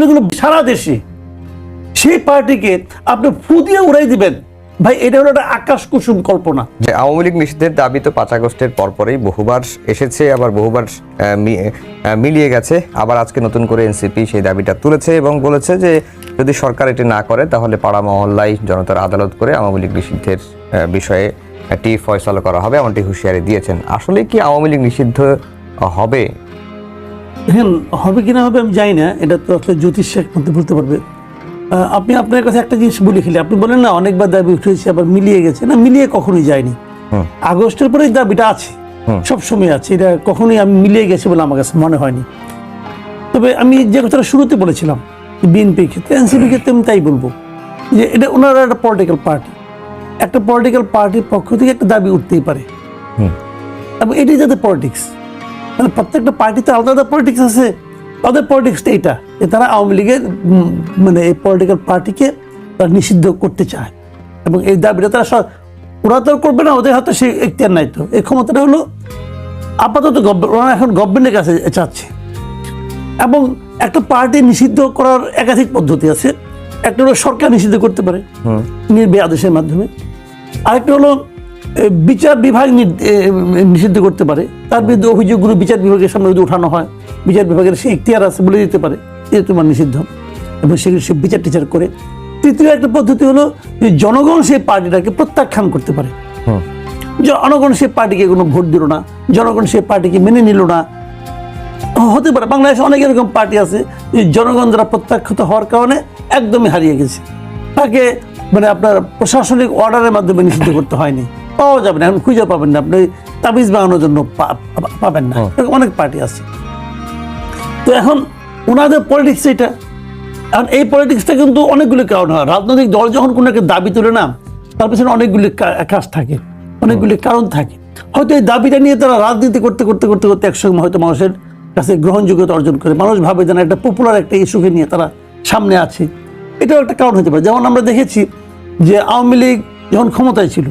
লীগ হলো সারা দেশে। সেই পার্টিকে আপনি ফু দিয়ে উড়াই দিবেন। ভাই, এটা হলো একটা আকাশ কুসুম কল্পনা। যে আওয়ামী লীগ নিষিদ্ধের দাবি তো পাঁচ আগস্টের পরপরই বহুবার এসেছে, আবার বহুবার মিলিয়ে গেছে। আবার আজকে নতুন করে এনসিপি সেই দাবিটা তুলেছে এবং বলেছে যে যদি সরকার এটি না করে, তাহলে পাড়া মহল্লায় জনতার আদালত করে আওয়ামী লীগ নিষিদ্ধের বিষয়ে একটি ফয়সালা করা হবে, এমনটি হুঁশিয়ারি দিয়েছেন। আসলে কি আওয়ামী লীগ নিষিদ্ধ হবে? দেখেন হবে কিনা হবে আমি জানি না। এটা তো আসলে জ্যোতিষ একমাত্র বলতে পারবে। আপনি আপনার কাছে একটা জিনিস বলে খেলে। আপনি বলেন না অনেকবার দাবি উঠেছে আবার মিলিয়ে গেছে। না মিলিয়ে কখনোই যায়নি। আগস্টের পরে দাবিটা আছে। সব সময় আছে। এটা কখনোই আমি মিলিয়ে গেছে বলে আমার কাছে মনে হয়নি। তবে আমি যে কথাটা শুরুতে বলেছিলাম বিএনপির ক্ষেত্রে এনসিপির ক্ষেত্রে আমি তাই বলব যে এটা ওনারা একটা পলিটিক্যাল পার্টি একটা পলিটিক্যাল পার্টির পক্ষ থেকে একটা দাবি উঠতেই পারে। এবং এটাই যাতে পলিটিক্স মানে প্রত্যেকটা পার্টিতে আলাদা আলাদা পলিটিক্স আছে। তাদের পলিটিক্সটা এটা যে তারা আওয়ামী লীগের মানে এই পলিটিক্যাল পার্টিকে তারা নিষিদ্ধ করতে চায়। এবং এই দাবিটা তারা ওরা তো করবে না ওদের হাতে সেই এখতিয়ার নাই তো। এই ক্ষমতাটা হলো আপাতত ওরা এখন গভর্নমেন্টের কাছে চাচ্ছে এবং একটা পার্টি নিষিদ্ধ করার একাধিক পদ্ধতি আছে। একটা হলো সরকার নিষিদ্ধ করতে পারে। হুম। নির্বাহী আদেশের মাধ্যমে। আরেকটা হলো বিচার বিভাগ নিষিদ্ধ করতে পারে। তার বিরুদ্ধে অভিযোগগুলো বিচার বিভাগের সামনে যদি উঠানো হয় বিচার বিভাগের সে এখতিয়ার আছে বলে দিতে পারে যে তোমার নিষিদ্ধ। এবং সেগুলো সে বিচার টিচার করে। তৃতীয় একটা পদ্ধতি হলো যে জনগণ সেই পার্টিটাকে প্রত্যাখ্যান করতে পারে। জনগণ সেই পার্টিকে কোনো ভোট দিল না জনগণ সেই পার্টিকে মেনে নিল না। হতে পারে বাংলাদেশে অনেক এরকম পার্টি আছে যে জনগণ দ্বারা প্রত্যাখ্যাত হওয়ার কারণে একদমই হারিয়ে গেছে। তাকে মানে আপনার প্রশাসনিক অর্ডারের মাধ্যমে নিষিদ্ধ করতে হয়নি। পাওয়া যাবে না এখন খুঁজে পাবেন না আপনি তাবিজ বানানোর জন্য পাবেন না। অনেক পার্টি আছে। তো এখন ওনাদের পলিটিক্স এটা এখন এই পলিটিক্সটা কিন্তু অনেকগুলি কারণ হয়। রাজনৈতিক দল যখন কোনো একটা দাবি তুলে না তার পেছনে অনেকগুলি কাজ থাকে অনেকগুলি কারণ থাকে। হয়তো এই দাবিটা নিয়ে তারা রাজনীতি করতে করতে করতে করতে একসঙ্গে হয়তো মানুষের কাছে গ্রহণযোগ্যতা অর্জন করে। মানুষ ভাবে যেন একটা পপুলার একটা ইস্যুকে নিয়ে তারা সামনে আছে। এটাও একটা কারণ হতে পারে। যেমন আমরা দেখেছি যে আওয়ামী লীগ যখন ক্ষমতায় ছিল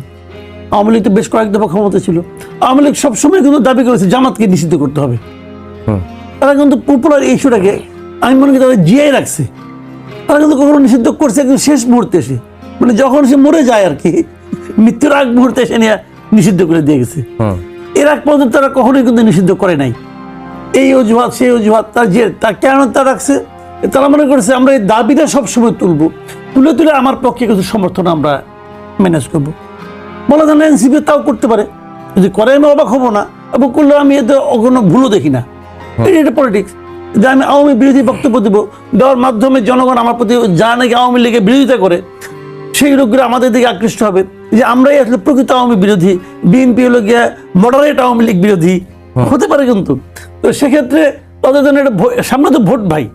আওয়ামী লীগ তো বেশ কয়েক দফা ক্ষমতা ছিল। আওয়ামী লীগ সবসময় কিন্তু দাবি করেছে জামাতকে নিষিদ্ধ করতে হবে। তারা কিন্তু পপুলার ইস্যুটাকে আমি মনে করি তারা জিয়াই রাখছে। তারা কিন্তু কখনো নিষিদ্ধ করছে একদম শেষ মুহূর্তে এসে। মানে যখন সে মরে যায় আর কি মৃত্যুর আগ মুহূর্তে এসে নিয়ে নিষিদ্ধ করে দিয়ে গেছে। এর আগ পর্যন্ত তারা কখনোই কিন্তু নিষিদ্ধ করে নাই। এই অজুহাত সেই অজুহাত তার যে তার কেন তা রাখছে? তারা মনে করেছে আমরা এই দাবিটা সবসময় তুলবো। তুলে তুলে আমার পক্ষে কিছু সমর্থন আমরা ম্যানেজ করব। বলা যায় না এনসিপি তাও করতে পারে। যদি করে আমি অবাক হব না এবং করলে আমি এতে কোনো ভুলও দেখি না। এটা- পলিটিক্স যে আমি আওয়ামী বিরোধী বক্তব্য দেবো দেওয়ার মাধ্যমে জনগণ আমার প্রতি যা নাকি আওয়ামী লীগের বিরোধিতা করে সেই লোকগুলো আমাদের দিকে আকৃষ্ট হবে। যে আমরাই আসলে প্রকৃত আওয়ামী বিরোধী বিএনপি হলো গিয়ে মডারেট আওয়ামী লীগ বিরোধী হতে পারে কিন্তু। তো সেক্ষেত্রে তাদের জন্য এটা সামনে তো ভোট ভাই।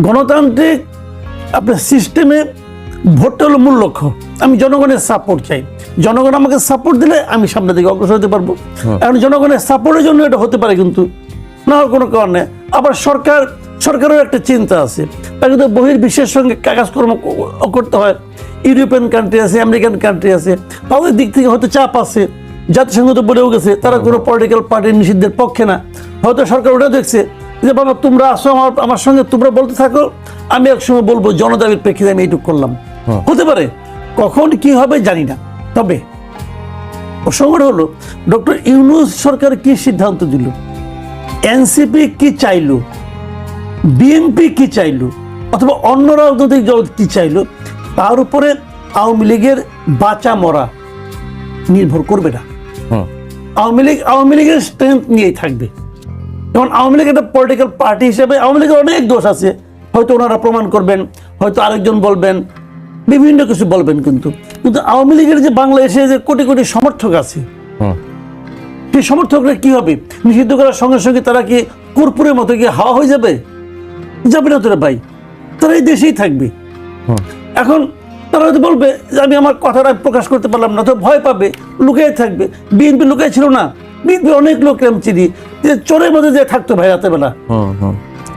গণতান্ত্রিক আপনার সিস্টেমে ভোটটা হলো মূল লক্ষ্য। আমি জনগণের সাপোর্ট চাই। জনগণ আমাকে সাপোর্ট দিলে আমি সামনের দিকে অগ্রসর হতে পারব। এখন জনগণের সাপোর্টের জন্য এটা হতে পারে কিন্তু না হওয়ার কোনো কারণ আবার সরকার সরকারের একটা চিন্তা আছে। তো বহির বিশ্বের সঙ্গে কাজকর্ম করতে হয়। ইউরোপিয়ান কান্ট্রি আছে আমেরিকান কান্ট্রি আছে। তাদের দিক থেকে হয়তো চাপ আছে। জাতিসংঘ তো বলেও গেছে তারা কোনো পলিটিক্যাল পার্টির নিষিদ্ধের পক্ষে না। হয়তো সরকার ওটা দেখছে যে বাবা তোমরা আসো আমার আমার সঙ্গে তোমরা বলতে থাকো আমি একসময় বলব জনদাবির প্রেক্ষিতে আমি এইটুকু করলাম। হতে পারে। কখন কি হবে জানি না। তবে প্রসঙ্গটা হলো ডক্টর ইউনুস সরকার কি সিদ্ধান্ত দিল? এনসিপি কি চাইল? বিএনপি কি চাইলো? অথবা অন্য রাজনৈতিক দল কি চাইল? তার উপরে আওয়ামী লীগের বাঁচা মরা নির্ভর করবে না। আওয়ামী লীগ আওয়ামী লীগের স্ট্রেংথ নিয়েই থাকবে। যেমন আওয়ামী লীগ একটা পলিটিক্যাল পার্টি হিসেবে আওয়ামী লীগের অনেক দোষ আছে। হয়তো ওনারা প্রমাণ করবেন হয়তো আরেকজন বলবেন বিভিন্ন কিছু বলবেন কিন্তু। কিন্তু আওয়ামী লীগের যে বাংলাদেশে যে কোটি কোটি সমর্থক আছে সেই সমর্থকরা কি হবে? নিষিদ্ধ করার সঙ্গে সঙ্গে তারা কি কর্পূরের মতো কি হাওয়া হয়ে যাবে? যাবে না তোরা ভাই। তারা এই দেশেই থাকবে। এখন তারা হয়তো বলবে যে আমি আমার কথাটা প্রকাশ করতে পারলাম না তো ভয় পাবে লুকিয়ে থাকবে। বিএনপি লুকিয়ে ছিল না। বিএনপি অনেক লোক আমি চিনি যে চোরের মধ্যে যে থাকতো ভাই রাতের বেলা।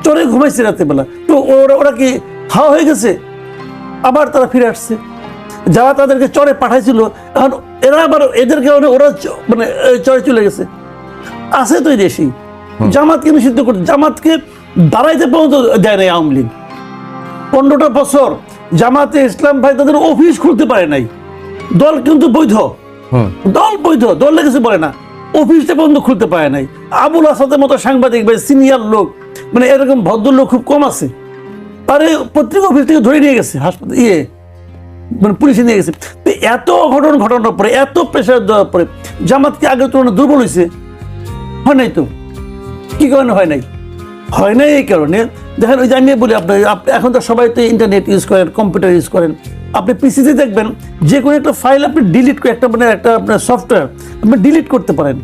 চোরে ঘুমাইছে রাতের বেলা। তো ওরা ওরা কি হাওয়া হয়ে গেছে? আবার তারা ফিরে আসছে। যারা তাদেরকে চরে পাঠাইছিল এখন এরা আবার এদেরকে ওরা মানে চরে চলে গেছে। আছে তো এই দেশি জামাতকে নিষিদ্ধ করতে জামাতকে দাঁড়াইতে পর্যন্ত দেয় নাই আওয়ামী লীগ। পনেরোটা বছর জামাতে ইসলাম ভাই তাদের অফিস খুলতে পারে নাই। দল কিন্তু বৈধ। দল বৈধ দল কিছু বলে না। অফিসটা পর্যন্ত খুলতে পারে নাই। আবুল আসাদের মতো সাংবাদিক ভাই সিনিয়র লোক মানে এরকম ভদ্রলোক খুব কম আছে। তারে পত্রিকা অফিস থেকে ধরে নিয়ে গেছে, হাসপাতাল ইয়ে মানে পুলিশে নিয়ে গেছে। তো এত অঘটন ঘটনার পরে, এত প্রেশার দেওয়ার পরে, জামাতকে আগের তুলনায় দুর্বল হয়েছে হয় নাই তো? কী কারণে হয় নাই? হয় নাই এই কারণে। দেখেন, ওই যে আমি বলি আপনার আপ- এখন তো সবাই তো ইন্টারনেট ইউজ করেন কম্পিউটার ইউজ করেন। আপনি পিসিতে দেখবেন, যে কোনো একটা ফাইল আপনি ডিলিট করে, একটা মানে একটা আপনার সফটওয়্যার আপনি ডিলিট করতে পারেন।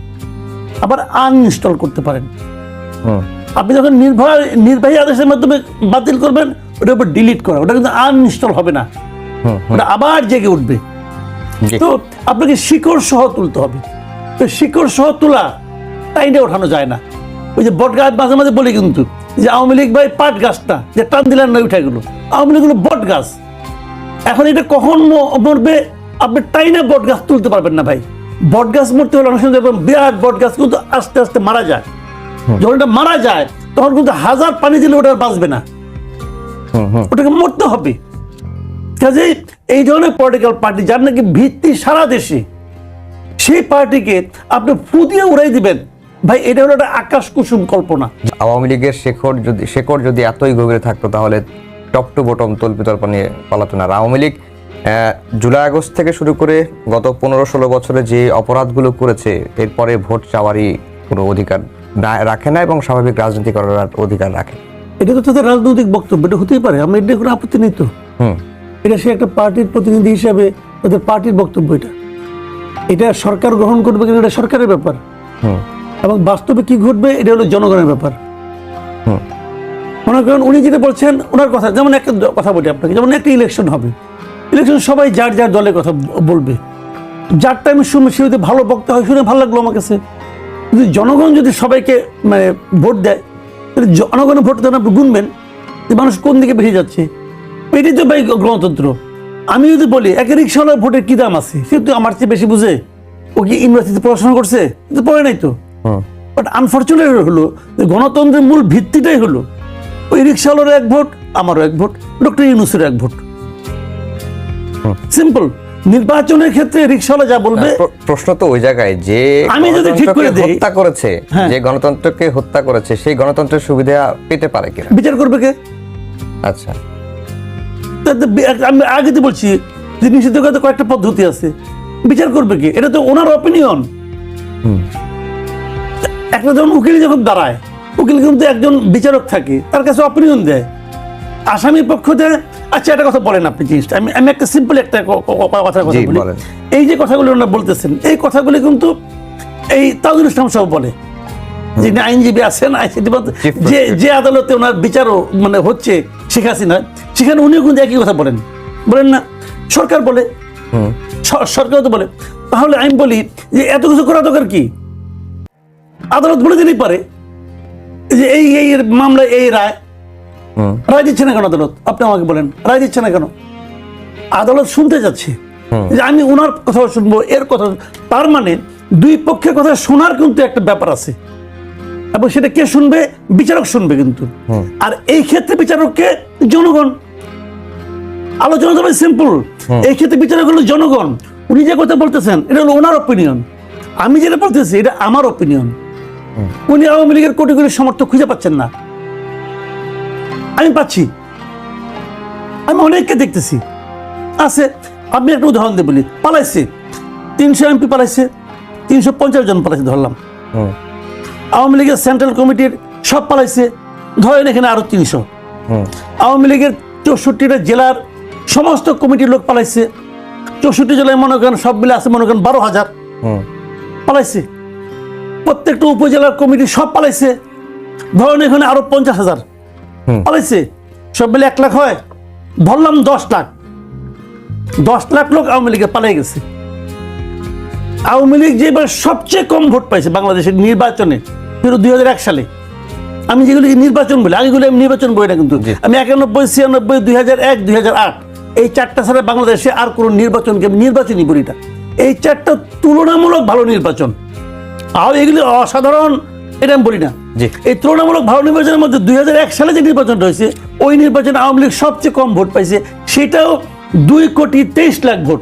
আবার আনইনস্টল করতে পারেন। হুম। আপনি যখন নির্ভয় নির্বাহী আদেশের মাধ্যমে বাতিল করবেন ওটার উপর ডিলিট করা ওটা কিন্তু আনইনস্টল হবে না। ওটা আবার জেগে উঠবে। তো আপনাকে শিকড় সহ তুলতে হবে। তো শিকড় সহ তোলা টাইনে ওঠানো যায় না। ওই যে বট গাছ মাঝে মাঝে বলি কিন্তু যে আওয়ামী লীগ ভাই পাট গাছটা যে টান দিলেন না উঠে গেলো। আওয়ামী লীগ হলো বট গাছ এখন এটা কখন মরবে আপনি টাইনে বট গাছ তুলতে পারবেন না ভাই। বট গাছ মরতে হলে অনেক সময় বিরাট বট গাছ কিন্তু আস্তে আস্তে মারা যায়। যখন এটা মারা যায় তখন কিন্তু হাজার পানি দিলে ওটা বাঁচবে না। ওটাকে মরতে হবে। কাজেই এই ধরনের পলিটিক্যাল পার্টি যার নাকি ভিত্তি সারা দেশে সেই পার্টিকে আপনি ফু দিয়ে উড়াই দিবেন। ভাই এটা হলো একটা আকাশ কুসুম কল্পনা। আওয়ামী লীগের শেখর যদি শেকড় যদি এতই গভীরে থাকতো তাহলে টপ টু বটম তল্পিতল্প নিয়ে পালাতো না। আওয়ামী লীগ জুলাই আগস্ট থেকে শুরু করে গত পনেরো ষোলো বছরে যে অপরাধগুলো করেছে এরপরে ভোট চাওয়ারই কোনো অধিকার রাখে না এবং স্বাভাবিক রাজনীতি করার অধিকার রাখে এটা তো তাদের রাজনৈতিক বক্তব্য এটা হতেই পারে। আমি এটা কোনো আপত্তি নেই তো। হুম। এটা সে একটা পার্টির প্রতিনিধি হিসাবে তাদের পার্টির বক্তব্য এটা। এটা সরকার গ্রহণ করবে কিনা এটা সরকারের ব্যাপার। হুম। এবং বাস্তবে কি ঘটবে এটা হলো জনগণের ব্যাপার। হুম। মনে করেন উনি যেটা বলছেন ওনার কথা যেমন একটা কথা বলি আপনাকে যেমন একটা ইলেকশন হবে। ইলেকশন সবাই যার যার দলের কথা বলবে। যার টাইমে শুনবে সে ভালো বক্তা হয় শুনে ভালো লাগল আমার কাছে। যদি জনগণ যদি সবাইকে মানে ভোট দেয় তাহলে জনগণের ভোট দেন আপনি গুনবেন যে মানুষ কোন দিকে বেরিয়ে যাচ্ছে? এটাই তো ভাই গণতন্ত্র। আমি যদি বলি এক রিক্সাওয়ালার ভোটের কি দাম আছে? সে তো আমার চেয়ে বেশি বুঝে। ও কি ইউনিভার্সিটিতে পড়াশোনা করছে? কিন্তু পড়ে নাই তো। বাট আনফর্চুনেট হলো যে গণতন্ত্রের মূল ভিত্তিটাই হলো ওই রিক্সাওয়ালারও এক ভোট আমারও এক ভোট ডক্টর ইউনুসের এক ভোট। সিম্পল নির্বাচনের ক্ষেত্রে রিক্সাওয়ালা যা বলবে প্রশ্ন তো ওই জায়গায় যে আমি যদি ঠিক করে দেই- হত্যা করেছে হ্যাঁ। যে গণতন্ত্রকে হত্যা করেছে সেই গণতন্ত্রের সুবিধা পেতে পারে কিনা? বিচার করবে কে? আচ্ছা। আমি আগে তো বলছি যে নিষিদ্ধ করতে কয়েকটা পদ্ধতি আছে। বিচার করবে কি? এটা তো ওনার অপিনিয়ন হুম। একটা যখন উকিল যখন দাঁড়ায় উকিল কিন্তু একজন বিচারক থাকে তার কাছে অপিনিয়ন দেয়। আসামি পক্ষ দেয় আচ্ছা একটা কথা বলেন আপনি জিনিসটা। আমি আমি একটা সিম্পল একটা কথা জি, বলি। এই যে কথাগুলো ওনারা বলতেছেন এই কথাগুলি কিন্তু এই তাজুল ইসলাম সব বলে। যিনি আইনজীবী আছেন যে যে আদালতে ওনার বিচারও মানে হচ্ছে শেখ হাসিনা সেখানে উনিও কিন্তু একই কথা বলেন। বলেন না সরকার বলে। সরকার তো বলে। তাহলে আমি বলি যে এত কিছু করা দরকার কি? আদালত বলে দিলেই পারে। যে এই এই এর মামলায় এই রায় রায় দিচ্ছে না কেন আদালত? আপনি আমাকে বলেন রায় দিচ্ছে না কেন? আদালত শুনতে যাচ্ছে। যে আমি ওনার কথা শুনব এর কথা তার মানে দুই পক্ষের কথা শোনার কিন্তু একটা ব্যাপার আছে। এবং সেটা কে শুনবে? বিচারক শুনবে কিন্তু। আর এই ক্ষেত্রে বিচারককে জনগণ। আলোচনা তো সিম্পল এই ক্ষেত্রে বিচারক হলো জনগণ। উনি যে কথা বলতেছেন এটা হলো ওনার অপিনিয়ন আমি যেটা বলতেছি এটা আমার অপিনিয়ন উনি আওয়ামী লীগের কোটি কোটি সমর্থক খুঁজে পাচ্ছেন না। আমি পাচ্ছি। আমি অনেককে দেখতেছি। আছে আমি একটা উদাহরণ দিয়ে বলি। পালাইছে। তিনশো এমপি পালাইছে তিনশো পঞ্চাশ জন পালাইছে ধরলাম। আওয়ামী লীগের সেন্ট্রাল কমিটির সব পালাইছে। ধরেন এখানে আরও তিনশো। আওয়ামী লীগের চৌষট্টিটা জেলার সমস্ত কমিটির লোক পালাইছে। চৌষট্টি জেলায় মনে করেন সব মিলে আছে মনে করেন বারো হাজার। পালাইছে। প্রত্যেকটা উপজেলার কমিটি সব পালাইছে। ধরেন এখানে আরও পঞ্চাশ হাজার। সব মিলে এক লাখ হয়। ধরলাম দশ লাখ। দশ লাখ লোক আওয়ামী লীগে পালাই গেছে। আওয়ামী লীগ যে এবার সবচেয়ে কম ভোট পাইছে বাংলাদেশের নির্বাচনে দুই সালে। আমি যেগুলি নির্বাচন বলি আগেগুলো আমি নির্বাচন বলি না কিন্তু। আমি একানব্বই ছিয়ানব্বই দুই হাজার এক দুই হাজার আট এই চারটা ছাড়া বাংলাদেশে আর কোনো নির্বাচনকে আমি নির্বাচনই বলি না। এই চারটা তুলনামূলক ভালো নির্বাচন। আর এগুলি অসাধারণ এটা আমি বলি না। এই তুলনামূলক ভালো নির্বাচনের মধ্যে দুই সালে যে নির্বাচনটা হয়েছে ওই নির্বাচনে আওয়ামী লীগ সবচেয়ে কম ভোট পাইছে। সেটাও দুই কোটি তেইশ লাখ ভোট।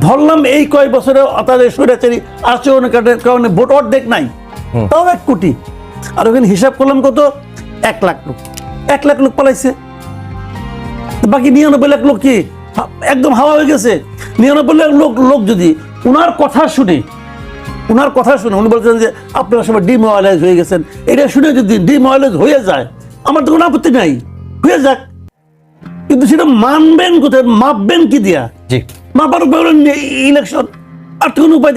ধরলাম এই কয় বছরে তাদের স্বৈরাচারী আচরণের কারণে- কারণে ভোট অর্ধেক নাই। তাও এক কোটি। আর ওখানে হিসাব করলাম কত? এক লাখ লোক। এক লাখ লোক পালাইছে। বাকি নিরানব্বই লাখ লোক কি? একদম হাওয়া হয়ে গেছে। নিরানব্বই লাখ লোক লোক যদি ওনার কথা শুনে ওনার কথা শুনে উনি বলছেন যে আপনারা সবাই ডিমোয়ালাইজ হয়ে গেছেন। এটা শুনে যদি ডিমোয়ালাইজ হয়ে যায় আমার তো কোনো আপত্তি নাই। হয়ে যাক। কিন্তু সেটা মানবেন কোথায়? মাপবেন কি দিয়া? মাপার উপায় ইলেকশন আর কোনো উপায়